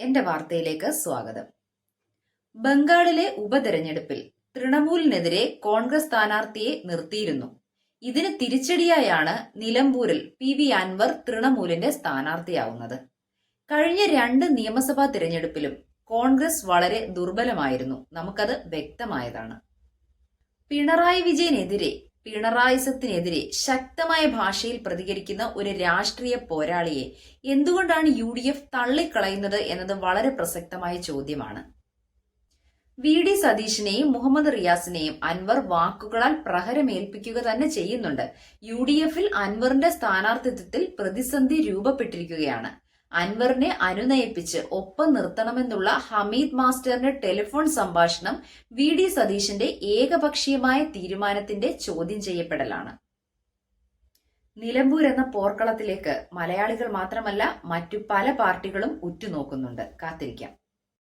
എന്റെ വാർത്തയിലേക്ക് സ്വാഗതം. ബംഗാളിലെ ഉപതെരഞ്ഞെടുപ്പിൽ തൃണമൂലിനെതിരെ കോൺഗ്രസ് സ്ഥാനാർത്ഥിയെ നിർത്തിയിരുന്നു. ഇതിന് തിരിച്ചടിയായാണ് നിലമ്പൂരിൽ പി വി അൻവർ തൃണമൂലിന്റെ സ്ഥാനാർത്ഥിയാവുന്നത്. കഴിഞ്ഞ രണ്ട് നിയമസഭാ തിരഞ്ഞെടുപ്പിലും കോൺഗ്രസ് വളരെ ദുർബലമായിരുന്നു. നമുക്കത് വ്യക്തമായതാണ്. പിണറായി വിജയനെതിരെ പിണറായിസത്തിനെതിരെ ശക്തമായ ഭാഷയിൽ പ്രതികരിക്കുന്ന ഒരു രാഷ്ട്രീയ പോരാളിയെ എന്തുകൊണ്ടാണ് യു ഡി എഫ് തള്ളിക്കളയുന്നത് എന്നത് വളരെ പ്രസക്തമായ ചോദ്യമാണ്. വി ഡി സതീഷിനെയും മുഹമ്മദ് റിയാസിനെയും അൻവർ വാക്കുകളാൽ പ്രഹരമേൽപ്പിക്കുക തന്നെ ചെയ്യുന്നുണ്ട്. യു ഡി എഫിൽ അൻവറിന്റെ സ്ഥാനാർത്ഥിത്വത്തിൽ പ്രതിസന്ധി രൂപപ്പെട്ടിരിക്കുകയാണ്. അൻവറിനെ അനുനയിപ്പിച്ച് ഒപ്പം നിർത്തണമെന്നുള്ള ഹമീദ് മാസ്റ്ററിന്റെ ടെലിഫോൺ സംഭാഷണം വി ഡി സതീശന്റെ ഏകപക്ഷീയമായ തീരുമാനത്തിന്റെ ചോദ്യം ചെയ്യപ്പെടലാണ്. നിലമ്പൂർ എന്ന പോർക്കളത്തിലേക്ക് മലയാളികൾ മാത്രമല്ല മറ്റു പല പാർട്ടികളും ഉറ്റുനോക്കുന്നുണ്ട്. കാത്തിരിക്കാം.